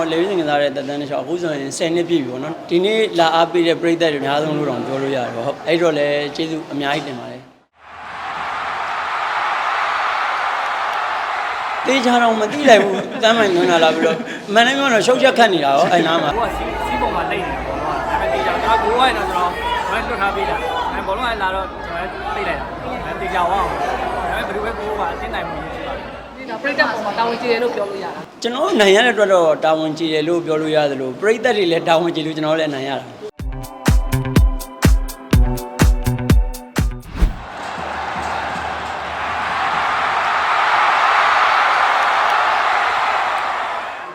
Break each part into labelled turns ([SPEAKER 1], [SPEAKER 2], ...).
[SPEAKER 1] တော်လေဝိစင်ကစားတဲ့တက်တန်းတစ်ချောင်းအခုဆိုရင်10နှစ်ပြည့်ပြီပေါ့နော်ဒီနေ့လာအားပေးတဲ့ပြည်သက်တွေအများဆုံးလို့တောင်ပြောလို့ရတယ်ပေါ့ဟုတ်အဲ့တော့လည်းကျေးဇူးအများကြီးတင်ပါတယ်တေးချာတော့မသိလိုက်ဘူးတမ်းမှန်ညွှန်းလာလာပြီးတော့မန်နေဂျာတော့ရှုပ်ချက်ခတ်နေတာရောအဲ့နားမှာ
[SPEAKER 2] ကိုကစီစီးပုံမှာလိမ့်နေတာပေါ့နော်ဒါပေမဲ့တေချာကျွန်တော်ကိုရိုးရင်တော့ကျွန်တော်ဘယ်လွတ်ထားပေးတာအဲဘောလုံးကလာတော့ကျွန်တော်သိလိုက်တာအဲတေချာဝအောင်ဒါပေမဲ့ဘယ်လိုပဲကိုကအတင်းနိုင်မှုရှိပါတယ်
[SPEAKER 3] ဒီတော့ပြိတ္တပေါ်မှာတာဝန်ကျေတယ်လို့ပြောလို့ရတာ
[SPEAKER 1] ကျွန်တော်နိုင်ရတဲ့အတွက်တော့တာဝန်ကြီးတယ်လို့ပြောလို့ရတယ်လို့ပြည်သက်တွေလည်းတာဝန်ကြီးလို့ကျွန်တော်လည်းနိုင်ရတာ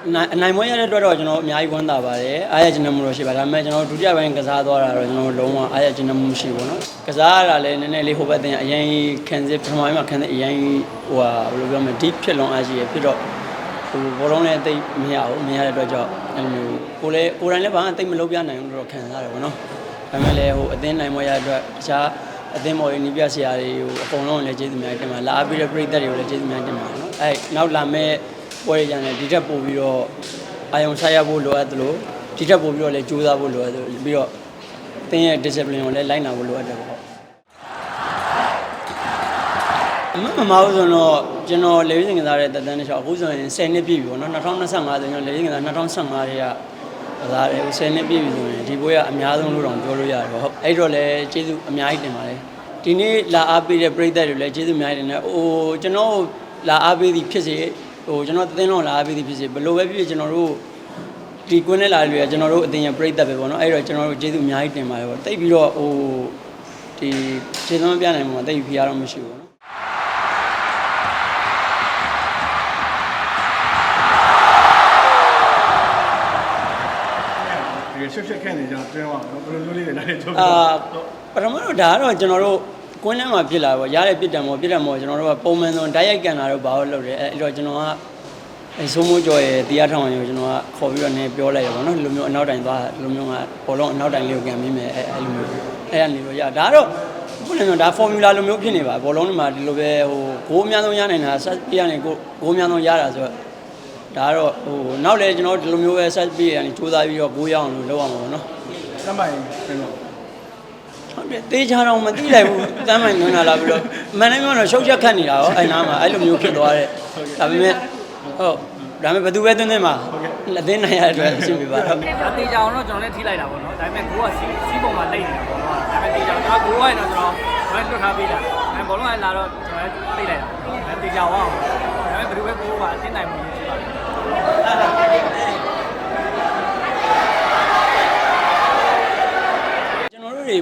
[SPEAKER 1] အနိုင်မွေးရတဲ့အတွက်တော့ကျွန်တော်အများကြီးဝမ်းသာပါတယ်အားရကျဉ်းမှုလို့ရှိပါဒါပေမဲ့ကျွန်တော်ဒုတိယပိုင်းကစားသွားတာတော့ကျွန်တော်လုံးဝအားရကျဉ်းမှုမရှိဘူးเนาะကစားရတာလည်းနည်းနည်းလေးဟိုဘက်တင်အရင်ခံစစ်ပထမပိုင်းမှာခံစစ်အရင်ဟိုဟာဘယ်လိုပြောမလဲ deep ဖြစ်လွန်အားရှိရဖြစ်တော့ဟိုဘောလုံးလည်းတိတ်မရဘူးမရတဲ့အတွက်ကြောင့်အဲ့လိုမျိုးကိုလည်းကိုယ်တိုင်လည်းဘာမှတိတ်မလုပ်ပြနိုင်ဘူးလို့တော့ခံစားရတယ်ပေါ့နော်ဒါပေမဲ့လည်းဟိုအသင်းနိုင်မွေးရတဲ့အတွက်တခြားအသင်းမော်ရင်းနီးပြဆရာတွေကိုအကုန်လုံးလည်းကျေးဇူးများတင်ပါတယ်လာအားပေးတဲ့ပရိသတ်တွေကိုလည်းကျေးဇူးများတင်ပါတယ်เนาะအဲ့နောက်လာမဲ့ ပွဲရကြတယ်ဒီထက်ပို့ပြီးတော့အာယုံဆိုင်ရဖို့လိုအပ်တယ်လို့ဒီထက်ပိုပြီးတော့လည်းကြိုးစားဖို့လိုအပ်တယ်ပြီးတော့သင်ရဲ့ discipline ကိုလည်းလိုက်နာဖို့လိုအပ်တယ်ပေါ့အမမမဟုတ်ဆိုတော့ကျွန်တော်လေဝိစင်ကစားတဲ့တက်တန်းတစ်ချောင်းအခုဆိုရင်10နှစ်ပြည့်ပြီပေါ့နော်2025ဆိုရင်ကျွန်တော်လေဝိစင်ကစား2015ရဲ့ကစားတယ်10နှစ်ပြည့်ပြီဆိုရင်ဒီဘွဲကအများဆုံးလို့တောင်ပြောလို့ရတယ်ပေါ့ဟုတ်အဲ့တော့လည်းကျေးဇူးအများကြီးတင်ပါတယ်ဒီနေ့လာအားပေးတဲ့ပြည်သက်တွေလည်းကျေးဇူးအများကြီးတင်တယ်ဟိုကျွန်တော်လာအားပေးသည်ဖြစ်စေ ဟိုကျွန်တော်သင်းလုံးလာအားပေးသည်ဖြစ်စေဘယ်လိုပဲဖြစ်ဖြစ်ကျွန်တော်တို့ဒီကွင်းနဲ့လာတဲ့လူကကျွန်တော်တို့အတင်ရပြိတ္တပဲပေါ့နော်အဲ့တော့ကျွန်တော်တို့ကျေးဇူးအများကြီးတင်ပါတယ်ပေါ့တိတ်ပြီးတော့ဟိုဒီခြေသွမ်းပြနိုင်မှာတိတ်ပြီးရတော့မရှိဘူးပေါ့နော်
[SPEAKER 4] ဒီရှက်ရှက်ခန့်နေကြတွင်းအောင်ဘယ်လိုမျိုးလေးလဲလည်းချုပ်
[SPEAKER 1] အာပထမတော့ဒါကတော့ကျွန်တော်တို့ ကွင်းထဲမှာဖြစ်လာပေါ့ရတဲ့ပြစ်တံပေါ့ပြစ်တံပေါ့ကျွန်တော်တို့ကပုံမှန်ဆုံးဓာတ်ရိုက်ကန်လာတော့ဘာလို့လုပ်လဲအဲ့တော့ကျွန်တော်ကအဲဆိုးမိုးကြော်ရဲ့တရားထောင်ရေကိုကျွန်တော်ကခေါ်ပြီးတော့နည်းပြောလိုက်ရပါတော့ဒီလိုမျိုးအနောက်တိုင်သွားဒီလိုမျိုးကဘောလုံးအနောက်တိုင်လေးကိုကန်မိမယ်အဲအဲ့လိုမျိုးအဲ့ကနေတော့ရဒါကတော့ခုနကဒါ formula လိုမျိုးဖြစ်နေပါဘောလုံးတွေမှာဒီလိုပဲဟိုဂိုးအများဆုံးရနိုင်တာဆက်ပြရနေကိုဂိုးအများဆုံးရတာဆိုတော့ဒါကတော့ဟိုနောက်လေကျွန်တော်ဒီလိုမျိုးပဲဆက်ပြရနေစူးစမ်းပြီးတော့ဂိုးရအောင်လို့လုပ်အောင်ပါဘောနော်
[SPEAKER 4] တမ်းပိုင်ပြန်တော့
[SPEAKER 1] ဟုတ်တယ်တေးချာတော့မသိလိုက်ဘူးတမ်းမှန်ညွှန်းလာလာပြီးတော့မန်နေဂျာတော့ရှုပ်ချက်ခတ်နေတာရောအဲ့နားမှာအဲ့လိုမျိုးဖြစ်သွားတယ်ဒါပေမဲ့ဟုတ်ဒါပေမဲ့ဘယ်သူပဲသွင်းသွင်းမှာလက်သိမ်းနိုင်ရတဲ့အတွက်အဆင်ပြေပါတော့
[SPEAKER 2] ဒါတေချာအောင်တော့ကျွန်တော်လည်းထိလိုက်တာပေါ့နော်ဒါပေမဲ့ကိုကစီစီးပုံမှာလိမ့်နေတာပေါ့နော်ဒါပေမဲ့တေချာကျွန်တော်ကိုရိုးရင်တော့ကျွန်တော်ဘယ်လွတ်ထားပေးတာအဲဘောလုံးကလာတော့ကျွန်တော်သိလိုက်တာအဲတေချာဝအောင်ဒါပေမဲ့ဘယ်လိုပဲကိုကအတင်းနိုင်မှုရှိပါတယ်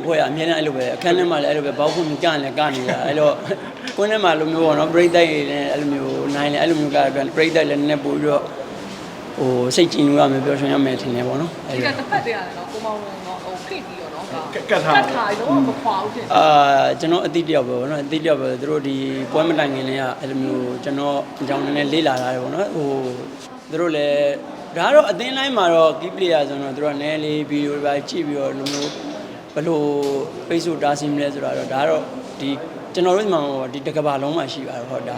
[SPEAKER 1] ကျွန်တော်တို့တွေဖွဲ့ရအများနဲ့အဲ့လိုပဲအခန်းထဲမှာလည်းအဲ့လိုပဲဘောက်ခွန်ကန့်လည်းကနေရအဲ့တော့ကွင်းထဲမှာလိုမျိုးပေါ့နော် break တိုက်တွေလည်းအဲ့လိုမျိုးနိုင်လည်းအဲ့လိုမျိုးကအတွက် break တိုက်လည်းနည်းနည်းပို့ပြီးတော့ဟိုစိတ်ကြည်နူးရမယ်ပြောရှင်ရမယ်ထင်တယ်ပေါ့နော်အဲ့
[SPEAKER 3] ဒီက
[SPEAKER 1] လို
[SPEAKER 3] တစ်ဖက်တည်းရတယ်နော်ကိုမောင်ဝင်တော့ဟိုဖိတ်ပြီးတော့နော်
[SPEAKER 4] ကတ်ထား
[SPEAKER 3] ကတ်ထားပြီးတော့မခွာဘူးဖြစ်
[SPEAKER 1] အာကျွန်တော်အတိတယောက်ပဲဗောနော်အတိတယောက်ပဲသူတို့ဒီပွဲမတိုင်ခင်လေးကအဲ့လိုမျိုးကျွန်တော်အကြောင်းနည်းနည်းလေးလာတာတယ်ဗောနော်ဟိုသူတို့လည်းဒါကတော့အသင်းတိုင်းမှာတော့ key player ဆိုတော့သူတို့ကနည်းလေးဗီဒီယိုတွေပါကြည့်ပြီးတော့လိုမျိုး ဘယ်လိုဖိတ်ဆိုတားစီမလဲဆိုတာတော့ဒါကတော့ဒီကျွန်တော်တို့ဒီမှာဒီတစ်ကဘာလုံးမှာရှိပါတယ်ဟောဒါ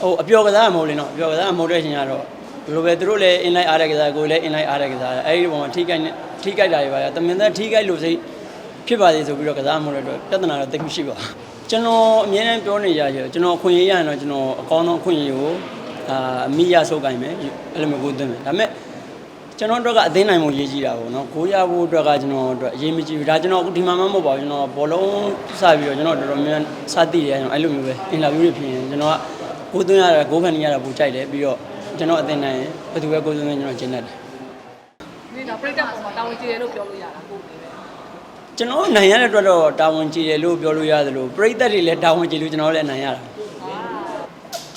[SPEAKER 1] ဟိုအပျော်ကစားမဟုတ်လေနော်အပျော်ကစားမဟုတ်တဲ့ချိန်ကတော့ဘယ်လိုပဲသူတို့လည်း inline အားတဲ့ကစားကိုယ်လည်း inline အားတဲ့ကစားအဲ့ဒီပုံမှာထိကြိုက်နေထိကြိုက်တာတွေပါရတမင်သက်ထိကြိုက်လို့စိတ်ဖြစ်ပါသေးဆိုပြီးတော့ကစားမှုတွေအတွက်ပြဿနာတော့တိတ်မရှိပါဘူးကျွန်တော်အမြဲတမ်းပြောနေရရကျွန်တော်အခွင့်အရေးရရင်တော့ကျွန်တော်အကောင်းဆုံးအခွင့်အရေးကိုအာအမိရဆုပ်ကိုင်မယ်အဲ့လိုမျိုးကိုသွင်းမယ်ဒါပေမဲ့ ကျွန်တော်တို့ကအသိနိုင်မှုရေးကြည့်တာပေါ့နော်ကိုရဖို့အတွက်ကကျွန်တော်တို့အရေးမကြီးဘူးဒါကျွန်တော်အခုဒီမှာမှမဟုတ်ပါဘူးကျွန်တော်ဘောလုံးစပြီးတော့ကျွန်တော်တော်တော်များများစသိတယ်ကျွန်တော်အဲ့လိုမျိုးပဲအင်တာဗျူးတွေဖြစ်ရင်ကျွန်တော်ကကိုသွင်းရတာကိုခံနေရတာပူကြိုက်တယ်ပြီးတော့ကျွန်တော်အသိနိုင်ရင်ဘယ်သူပဲကိုသွင်းသွင်းကျွန်တော်ကျင်းတတ်တယ်
[SPEAKER 3] ဒီတော့ပြိတ္တပေါ်မှာတာဝန်ကျေတယ်လို့ပြောလို့ရတာကိုနေပဲ
[SPEAKER 1] ကျွန်တော်နိုင်ရတဲ့အတွက်တော့တာဝန်ကြီးတယ်လို့ပြောလို့ရတယ်လို့ပြည်သက်တွေလည်းတာဝန်ကြီးလို့ကျွန်တော်လည်းနိုင်ရတာ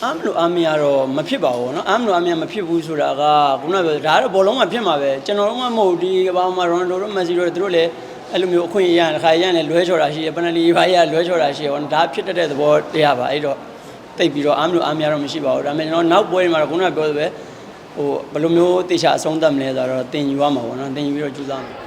[SPEAKER 1] အားမလို့အားမရတော့မဖြစ်ပါဘူးเนาะအားမလို့အားမရမဖြစ်ဘူးဆိုတာကခုနကပြောဒါကတော့ဘောလုံးမှာဖြစ်မှာပဲကျွန်တော်တို့မှမဟုတ်ဒီကဘာမှာရိုနယ်ဒိုတို့မက်ဆီတို့တို့လည်းအဲ့လိုမျိုးအခွင့်အရေးရတခါရရင်လည်းလွဲချော်တာရှိတယ်ပနလီဘာကြီးကလွဲချော်တာရှိတယ်ဟောဒါဖြစ်တတ်တဲ့သဘောတရားပါအဲ့တော့တိတ်ပြီးတော့အားမလို့အားမရတော့မရှိပါဘူးဒါပေမဲ့ကျွန်တော်နောက်ပွဲတွေမှာတော့ခုနကပြောသလိုပဲဟိုဘယ်လိုမျိုးတေချာအဆုံးသတ်မလဲဆိုတော့တင်ယူရမှာပေါ့နော်တင်ယူပြီးတော့ကြိုးစားမှာ